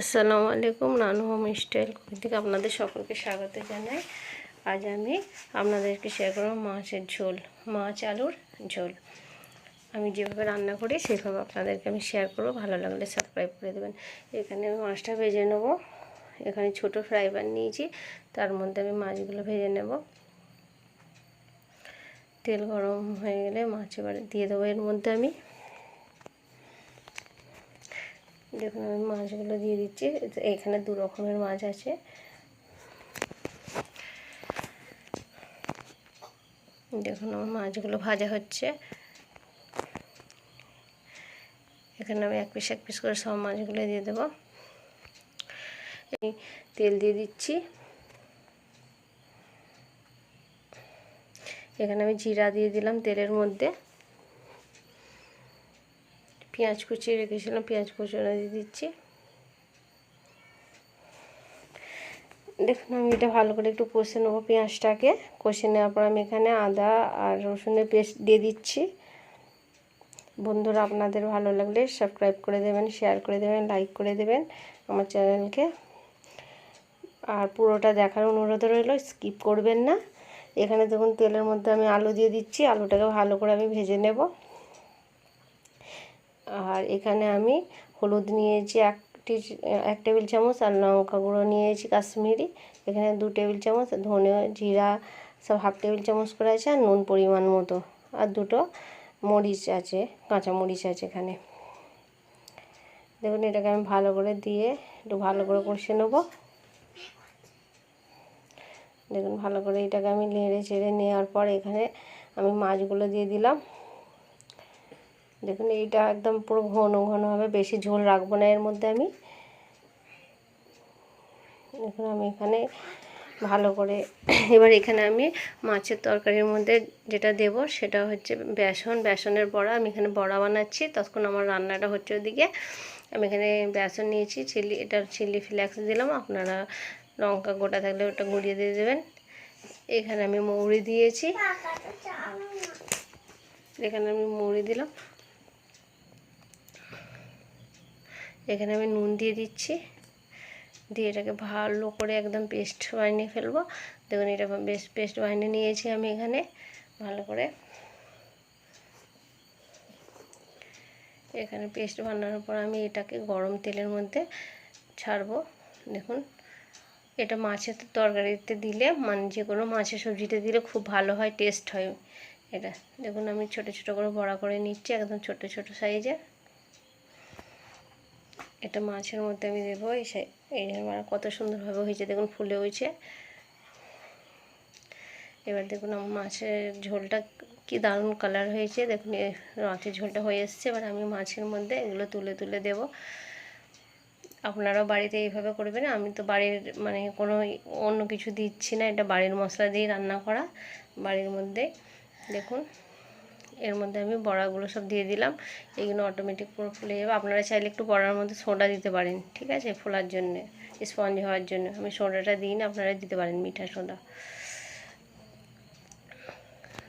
আসসালামু আলাইকুম, নানু হোম স্টাইল কুকিং থেকে আপনাদের সকলকে স্বাগত জানাই। আজ আমি আপনাদেরকে শেয়ার করব মাছের ঝোল, মাছ আলুর ঝোল। আমি যেভাবে রান্না করি, সেভাবে আপনাদেরকে আমি শেয়ার করব। ভালো লাগলে সাবস্ক্রাইব করে দেবেন। এখানে আমি মাছটা ভেজে নেব। এখানে ছোট ফ্রাই প্যান নিয়েছি, তার মধ্যে আমি মাছগুলো ভেজে নেব। তেল গরম হয়ে গেলে মাছ এবার দিয়ে দেবো। এর মধ্যে আমি দেখুন, আমি মাছগুলো দিয়ে দিচ্ছি। এখানে দু রকমের মাছ আছে। দেখুন, আমার মাছগুলো ভাজা হচ্ছে। এখানে আমি এক পিস এক পিস করে সব মাছগুলো দিয়ে দেবো। তেল দিয়ে দিচ্ছি। এখানে আমি জিরা দিয়ে দিলাম তেলের মধ্যে। পেঁয়াজ কুচিয়ে রেখেছিলাম, পেঁয়াজ কুচুনো দিয়ে দিচ্ছি। দেখুন, আমি এটা ভালো করে একটু কষে নেব পেঁয়াজটাকে। কষে নেওয়ার পর আমি এখানে আদা আর রসুনের পেস্ট দিয়ে দিচ্ছি। বন্ধুরা, আপনাদের ভালো লাগলে সাবস্ক্রাইব করে দেবেন, শেয়ার করে দেবেন, লাইক করে দেবেন আমার চ্যানেলকে। আর পুরোটা দেখার অনুরোধ রইল, স্কিপ করবেন না। এখানে দেখুন, তেলের মধ্যে আমি আলু দিয়ে দিচ্ছি। আলুটাকে ভালো করে আমি ভেজে নেব। আর এখানে আমি হলুদ নিয়েছি এক এক টেবিল চামচ আর লঙ্কা গুঁড়ো নিয়েছি কাশ্মীরি। এখানে দু টেবিল চামচ, ধনে জিরা সব হাফ টেবিল চামচ করে আছে আর নুন পরিমাণ মতো। আর দুটো মরিচ আছে, কাঁচা মরিচ আছে এখানে। দেখুন, এটাকে আমি ভালো করে দিয়ে একটু ভালো করে কষে নেব। দেখুন, ভালো করে এটাকে আমি নেড়ে চেড়ে নেওয়ার পর এখানে আমি মাছগুলো দিয়ে দিলাম। দেখুন, এইটা একদম পুরো ঘন ঘন হবে। বেশি ঝোল রাখব না এর মধ্যে আমি। দেখুন, আমি এখানে ভালো করে এবার এখানে আমি মাছের তরকারির মধ্যে যেটা দেব, সেটা হচ্ছে বেসন। বেসনের বড়া আমি এখানে বড়া বানাচ্ছি। তখন আমার রান্নাটা হচ্ছে ওদিকে। আমি এখানে বেসন নিয়েছি, চিলি, এটা চিলি ফ্লেক্স দিলাম। আপনারা লঙ্কা গোটা থাকলে ওটা গুঁড়িয়ে দিয়ে দেবেন। এখানে আমি মৌরি দিয়েছি। এখানে আমি মৌরি দিলাম। এখানে আমি নুন দিয়ে দিচ্ছি। দিয়ে এটাকে ভালো করে একদম পেস্ট বানিয়ে ফেলব। দেখুন এটা বেশ পেস্ট বানিয়ে নিয়েছি আমি এখানে ভালো করে। এখানে পেস্ট বানানোর পর আমি এটাকে গরম তেলের মধ্যে ছাড়বো। দেখুন, এটা মাছের তরকারিতে দিলে মানে যে কোনো মাছের সবজিতে দিলে খুব ভালো হয়, টেস্ট হয়। এটা দেখুন, আমি ছোট ছোট করে বড়া করে নিচ্ছি, একদম ছোট ছোট সাইজের। এটা মাছের মধ্যে আমি দেবো, এই কত সুন্দরভাবে হয়েছে, দেখুন ফুলে হয়েছে। এবার দেখুন আমার মাছের ঝোলটা কি দারুণ কালার হয়েছে, দেখুন মাছের ঝোলটা হয়ে এসছে। এবার আমি মাছের মধ্যে এগুলো তুলে তুলে দেব। আপনারাও বাড়িতে এইভাবে করবেন, আমি তো বাড়ির মানে কোনো অন্য কিছু দিচ্ছি না, এটা বাড়ির মশলা দিয়েই রান্না করা, বাড়ির মধ্যে। দেখুন। এর মধ্যে আমি বড়াগুলো সব দিয়ে দিলাম। এইগুলো অটোমেটিক পুরো ফুলে যাবে। আপনারা চাইলে একটু বড়ার মধ্যে সোডা দিতে পারেন, ঠিক আছে? ফোলার জন্যে স্পঞ্জ হওয়ার জন্য। আমি সোডাটা দিই না আপনারা দিতে পারেন মিঠা সোডা।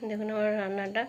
দেখুন আমার রান্নাটা